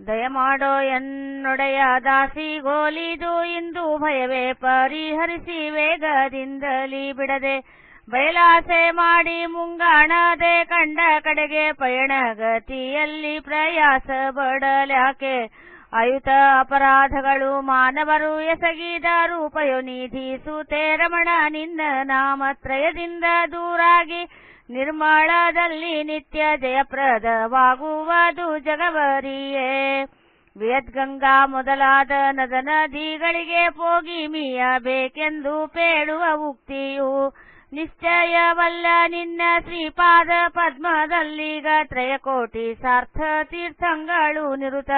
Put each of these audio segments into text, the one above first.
ದಯಮಾಡೋ ಎನ್ನೊಡೆಯ ದಾಸಿಗೋಲಿದು ಇಂದು ಭಯವೇ ಪರಿಹರಿಸಿ ವೇಗದಿಂದಲಿ ಬಿಡದೆ ಬಯಲಾಸೆ ಮಾಡಿ ಮುಂಗಾಣದೆ ಕಂಡ ಕಡೆಗೆ ಪಯಣಗತಿಯಲ್ಲಿ ಪ್ರಯಾಸ ಬಡಲಾಕೆ ಆಯುತ ಅಪರಾಧಗಳು ಮಾನವರು ಎಸಗಿದ ರೂಪಯೋನಿಧಿ ಸುತೆ ರಮಣ ನಿನ್ನ ನಾಮತ್ರಯದಿಂದ ದೂರಾಗಿ ನಿರ್ಮಳದಲ್ಲಿ ನಿತ್ಯ ಜಯಪ್ರದವಾಗುವುದು ಜಗವರಿಯೇ ವೇದ್ಗಂಗಾ ಮೊದಲಾದ ನದ ನದಿಗಳಿಗೆ ಹೋಗಿ ಮೀಯಬೇಕೆಂದು ಪೇಳುವ ಉಕ್ತಿಯು ನಿಶ್ಚಯವಲ್ಲ. ನಿನ್ನ ಶ್ರೀಪಾದ ಪದ್ಮದಲ್ಲಿಗ ತ್ರಯಕೋಟಿ ಸಾರ್ಥ ತೀರ್ಥಂಗಳು ನಿರುತ.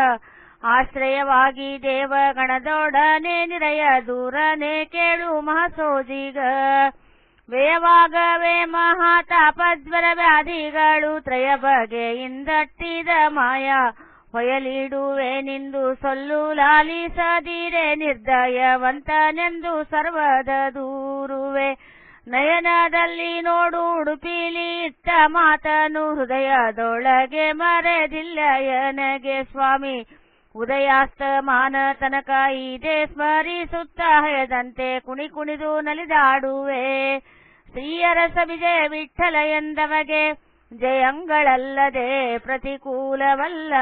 ಆಶ್ರಯವಾಗಿ ದೇವಗಣದೊಡನೆ ನಿರಯ ದೂರನೆ ಕೇಳು ಮಹಸೋಜಿಗ. ವೇಯವಾಗವೇ ಮಹಾತಾಪಜ್ವರ ವ್ಯಾಧಿಗಳು ತ್ರಯ ಬಗೆಯಿಂದಟ್ಟಿದ ಮಾಯ. ಹೊಯಲಿಡುವೆ ನಿಂದು ಸೊಲ್ಲು ಲಾಲಿಸದಿರೆ ನಿರ್ದಯವಂತನೆಂದು ಸರ್ವದ ದೂರುವೆ. ನಯನದಲ್ಲಿ ನೋಡು ಉಡುಪಿಲಿ ಇಟ್ಟ ಮಾತನು ಹೃದಯದೊಳಗೆ ಮರೆದಿಲ್ಲ ಯನಗೆ ಸ್ವಾಮಿ. ಉದಯಾಸ್ತಮಾನ ತನಕ ಇದೆ ಸ್ಮರಿಸುತ್ತ ಹಯದಂತೆ ಕುಣಿ ಕುಣಿದು ನಲಿದಾಡುವೆ. ಶ್ರೀಯರಸ ವಿಜಯ ವಿಠಲ ಎಂದವಗೆ ಜಯಂಗಳಲ್ಲದೆ ಪ್ರತಿಕೂಲವಲ್ಲ.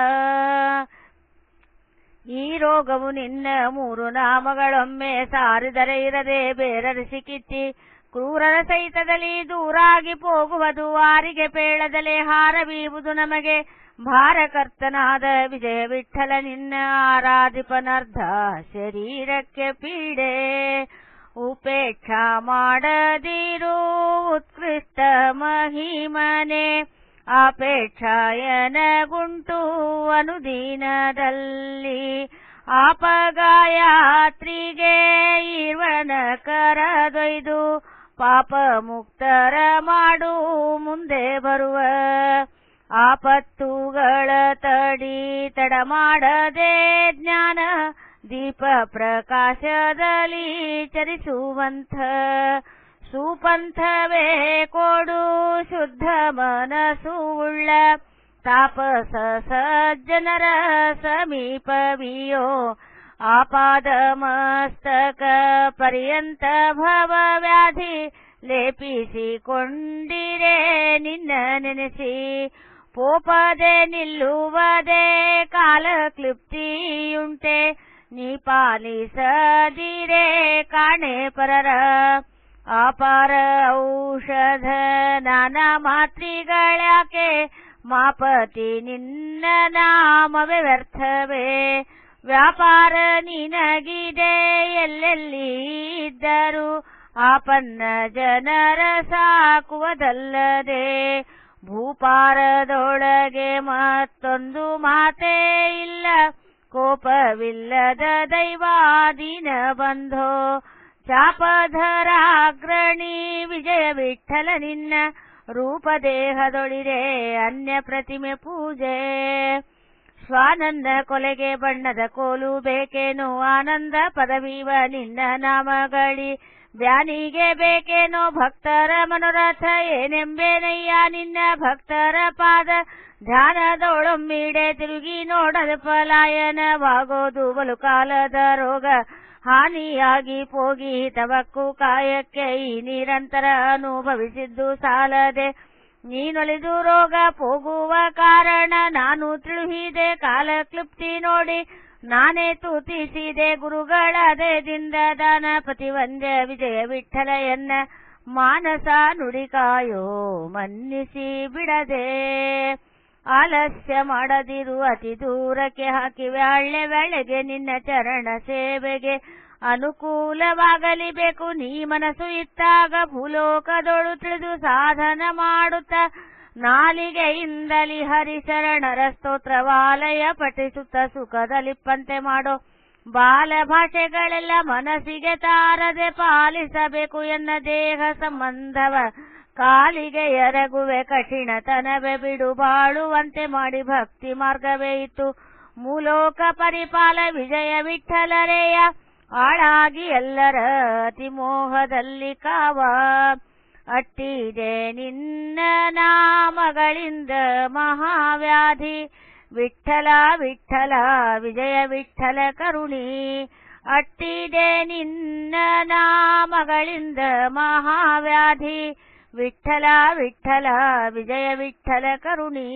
ಈ ರೋಗವು ನಿನ್ನ ಮೂರು ನಾಮಗಳೊಮ್ಮೆ ಸಾರಿದರೆ ಇರದೆ ಬೇರರಿಸಿ ಸಿಕ್ಕಿತ್ತಿ ಕ್ರೂರರ ಸಹಿತದಲ್ಲಿ ದೂರಾಗಿ ಹೋಗುವುದು ವಾರಿಗೆ ಪೇಳದಲೆ ಹಾರವೀವುದು ನಮಗೆ. ಭಾರಕರ್ತನಾದ ವಿಜಯ ವಿಠಲ ನಿನ್ನ ಆರಾಧಿಪನರ್ಧ ಶರೀರಕ್ಕೆ ಪೀಡೆ. ಉಪೇಕ್ಷ ಮಾಡದಿರು ಉತ್ಕೃಷ್ಟ ಮಹಿಮನೆ. ಅಪೇಕ್ಷಾಯನಗುಂಟು ಅನುದಿನದಲ್ಲಿ. ಆಪಗಾಯಾತ್ರಿಗೆ ಈರ್ವನ ಕರದೊಯ್ದು. ಪಾಪ ಮುಕ್ತರ ಮಾಡು ಮುಂದೆ ಬರುವ. ಆಪತ್ತುಗಳ ತಡಿ ತಡ ಮಾಡದೆ ಜ್ಞಾನ ದೀಪ ಪ್ರಕಾಶದಲ್ಲಿ ಚರಿಸುವಂಥ ಸುಪಂಥವೇ ಕೊಡು ಶುದ್ಧ ಮನಸ್ಸು ಉಳ್ಳ ತಾಪಸ ಸಜ್ಜನರ ಸಮೀಪವಿಯೋ ಆಪಾದ ಮಸ್ತಕ ಪರ್ಯಂತ ಭವ ವ್ಯಾಧಿ ಲೇಪಿಸಿಕೊಂಡಿರೆ ನಿನ್ನ ನೆನೆಸಿ ಪೋಪದೆ ನಿಲ್ಲುವುದೇ ಕಾಲ ಕ್ಲಿಪ್ತಿಯುಂಟೆ ನೀ ಪಾಲಿಸದಿರೆ ಕಾಣೆ ಪರರ ಅಪಾರ ಔಷಧ ನಾನಾ ಮಾತ್ರಿಗಳಾಕೆ ಮಾಪತಿ ನಿನ್ನ ನಾಮವೇ ವ್ಯರ್ಥವೇ. ವ್ಯಾಪಾರ ನಿನಗಿದೆ, ಎಲ್ಲೆಲ್ಲಿ ಇದ್ದರು ಆಪನ್ನ ಜನರ ಸಾಕುವುದಲ್ಲದೆ. ಭೂಪಾರದೊಳಗೆ ಮತ್ತೊಂದು ಮಾತೇ ಇಲ್ಲ. ಕೋಪವಿಲ್ಲದ ದೈವಾದೀನ ಬಂಧೋ ಚಾಪಧರಾಗ್ರಣಿ ವಿಜಯ ವಿಠಲ ನಿನ್ನ ರೂಪದೇಹದೊಳಿರೆ ಅನ್ಯ ಪ್ರತಿಮೆ ಪೂಜೆ. ಶ್ವಾನಂದ ಕೊಲೆಗೆ ಬಣ್ಣದ ಕೋಲು ಬೇಕೇನೋ? ಆನಂದ ಪದವಿವ ನಿನ್ನ ನಾಮಗಳಿ. ಬ್ಯಾನಿಗೆ ಬೇಕೇನೋ? ಭಕ್ತರ ಮನೋರಥ ಏನೆಂಬೇನಯ್ಯ? ನಿನ್ನ ಭಕ್ತರ ಪಾದ ಧ್ಯಾನದೊಳೊಮ್ಮಿಡೆ ತಿರುಗಿ ನೋಡದ ಪಲಾಯನವಾಗೋದು ಬಲು ಕಾಲದ ರೋಗ. ಹಾನಿಯಾಗಿ ಪೋಗಿ ತವಕ್ಕು ಕಾಯಕ್ಕೆ ಈ ನಿರಂತರ ಅನುಭವಿಸಿದ್ದು ಸಾಲದೆ. ನೀನೊಲಿದು ರೋಗ ಹೋಗುವ ಕಾರಣ ನಾನು ತಿಳುಹಿದೆ, ಕಾಲ ಕ್ಲುಪ್ತಿ ನೋಡಿ ನಾನೇ ತೂತಿಸಿದೆ ಗುರುಗಳ ದಯದಿಂದ ದಾನಪತಿ ವಂದ್ಯ ವಿಜಯ ವಿಠಲ ಎನ್ನ ಮಾನಸ ನುಡಿಕಾಯೋ ಮನ್ನಿಸಿ ಬಿಡದೆ. ಆಲಸ್ಯ ಮಾಡದಿರು, ಅತಿ ದೂರಕ್ಕೆ ಹಾಕಿ ಹಳ್ಳೆ ವೇಳೆಗೆ ನಿನ್ನ ಚರಣ ಸೇವೆಗೆ ಅನುಕೂಲವಾಗಲಿ ಬೇಕು ನೀ ಮನಸ್ಸು ಇತ್ತಾಗ ಭೂಲೋಕದೊಳು ತಿಳಿದು ಸಾಧನ ಮಾಡುತ್ತ ನಾಲಿಗೆಯಿಂದಲಿ ಹರಿಶರಣರ ಸ್ತೋತ್ರವಾಲಯ ಪಠಿಸುತ್ತ ಸುಖದಲಿಪ್ಪಂತೆ ಮಾಡೋ. ಬಾಲ ಭಾಷೆಗಳೆಲ್ಲ ಮನಸ್ಸಿಗೆ ತಾರದೆ ಪಾಲಿಸಬೇಕು ಎನ್ನ ದೇಹ ಸಂಬಂಧವ. ಕಾಲಿಗೆ ಎರಗುವೆ ಕಠಿಣತನವೇ ಬಿಡು, ಬಾಳುವಂತೆ ಮಾಡಿ ಭಕ್ತಿ ಮಾರ್ಗವೇ ಇತ್ತು. ಮೂಲೋಕ ಪರಿಪಾಲ ವಿಜಯ ವಿಠಲರೆಯ. ಆಳಾಗಿ ಎಲ್ಲರ ಅತಿಮೋಹದಲ್ಲಿ ಕಾವ ಅಟ್ಟಿದೆ ನಿನ್ನ ನಾಮಗಳಿಂದ ಮಹಾವ್ಯಾಧಿ ವಿಠಲ ವಿಠಲ ವಿಜಯ ವಿಠಲ ಕರುಣಿ ಅಟ್ಟಿದೆ ನಿನ್ನ ನಾಮಗಳಿಂದ ಮಹಾವ್ಯಾಧಿ ವಿಠಲ ವಿಠಲ ವಿಜಯ ವಿಠಲ ಕರುಣಿ